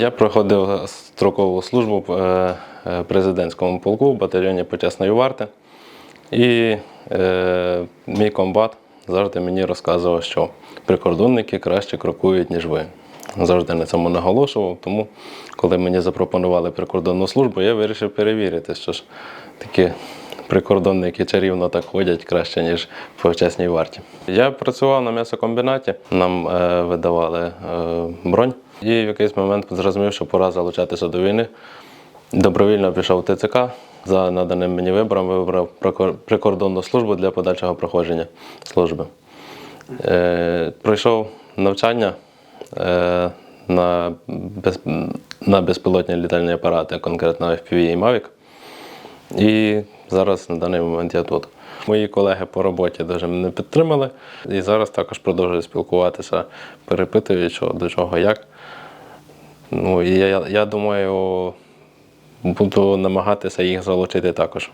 Я проходив строкову службу в е, е, президентському полку в батальйоні почесної варти. І е, мій комбат завжди мені розказував, що прикордонники краще крокують, ніж ви. Завжди на цьому наголошував. Тому, коли мені запропонували прикордонну службу, я вирішив перевірити, що ж такі прикордонники чарівно так ходять краще, ніж в почесній варті. Я працював на м'ясокомбінаті, нам е, видавали е, бронь. І в якийсь момент зрозумів, що пора залучатися до війни. Добровільно пішов в ТЦК. За наданим мені вибором вибрав прикордонну службу для подальшого проходження служби. Е, пройшов навчання е, на, без, на безпілотні літальні апарати, конкретно FPV і Mavic. І зараз на даний момент я тут. Мої колеги по роботі дуже мене підтримали. І зараз також продовжую спілкуватися, перепитують, що до чого, як. Ну, і я, я думаю, буду намагатися їх залучити також.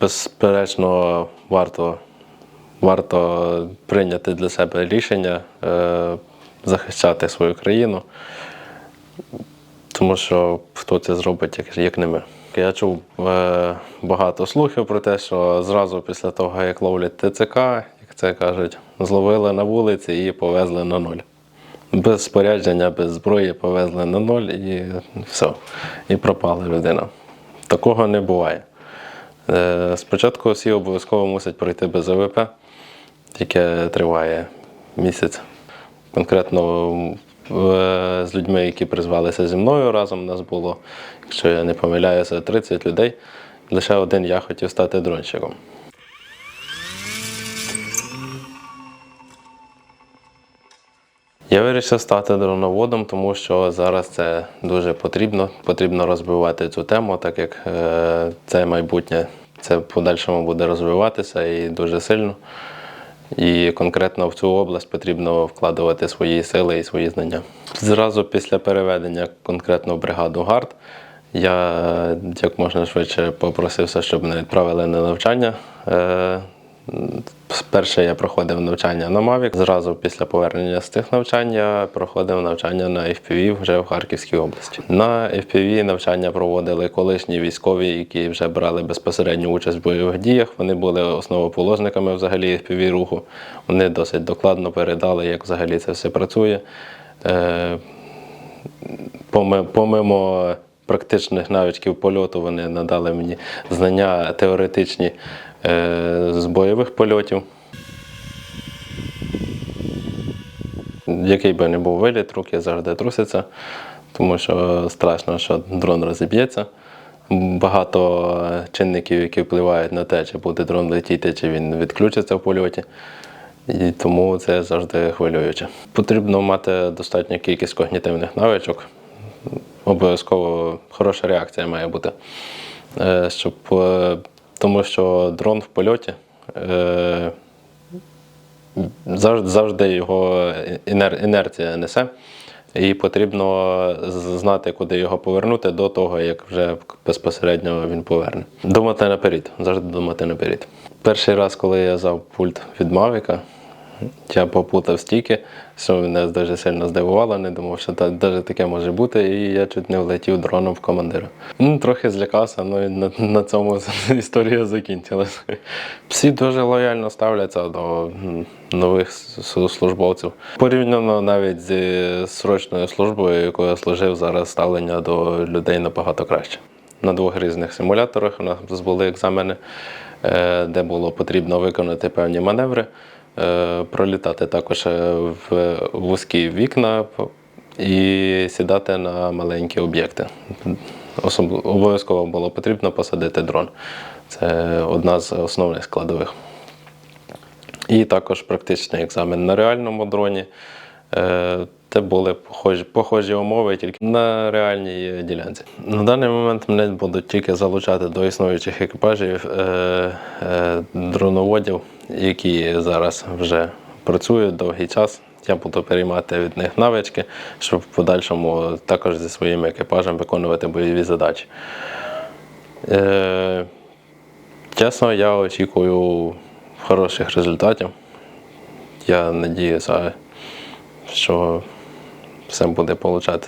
Безперечно, варто, варто прийняти для себе рішення е, захищати свою країну, тому що хто це зробить, як, як не ми. Я чув е, багато слухів про те, що зразу після того, як ловлять ТЦК, як це кажуть, зловили на вулиці і повезли на нуль. Без спорядження, без зброї повезли на ноль і все. І пропала людина. Такого не буває. Е, Спочатку всі обов'язково мусять пройти без АВП, яке триває місяць. Конкретно з людьми, які призвалися зі мною разом, нас було, якщо я не помиляюся, 30 людей. Лише один я хотів стати дронщиком. Я вирішив стати дроноводом, тому що зараз це дуже потрібно. Потрібно розвивати цю тему, так як е, це майбутнє це в подальшому буде розвиватися і дуже сильно. І конкретно в цю область потрібно вкладувати свої сили і свої знання. Зразу після переведення конкретно в бригаду ГАРД я як можна швидше попросився, щоб мене відправили на навчання. Перше я проходив навчання на Mavic. Зразу після повернення з цих навчань я проходив навчання на FPV вже в Харківській області. На FPV навчання проводили колишні військові, які вже брали безпосередню участь в бойових діях. Вони були основоположниками взагалі FPV руху. Вони досить докладно передали, як взагалі це все працює. Е, Помимо практичних навичків польоту, вони надали мені знання теоретичні е, з бойових польотів. Який би не був виліт, руки завжди трусяться, тому що страшно, що дрон розіб'ється. Багато чинників, які впливають на те, чи буде дрон летіти, чи він відключиться в польоті. І тому це завжди хвилююче. Потрібно мати достатню кількість когнітивних навичок. Обов'язково хороша реакція має бути. Е, Щоб, е, тому що дрон в польоті е, завжди, його інер, інерція несе. І потрібно знати, куди його повернути до того, як вже безпосередньо він поверне. Думати наперед, завжди думати наперед. Перший раз, коли я взяв пульт від Мавіка, я попутав стільки, що мене дуже сильно здивувало, не думав, що та- навіть таке може бути, і я чуть не влетів дроном в командира. Ну, трохи злякався, ну і на, на цьому історія закінчилася. Всі дуже лояльно ставляться до нових службовців. Порівняно навіть зі срочною службою, якою я служив, зараз ставлення до людей набагато краще. На двох різних симуляторах у нас були екзамени, е, де було потрібно виконати певні маневри, пролітати також е, в вузькі вікна і сідати на маленькі об'єкти. Обов'язково було потрібно посадити дрон. Це одна з основних складових. І також практичний екзамен на реальному дроні. Це були похожі, похожі умови тільки на реальній ділянці. На даний момент мене будуть тільки залучати до існуючих екіпажів е, е, дроноводів, які зараз вже працюють довгий час. Я буду переймати від них навички, щоб в подальшому також зі своїм екіпажем виконувати бойові задачі. Е, Чесно, я очікую хороших результатів. Я надіюся, що все буде получатися.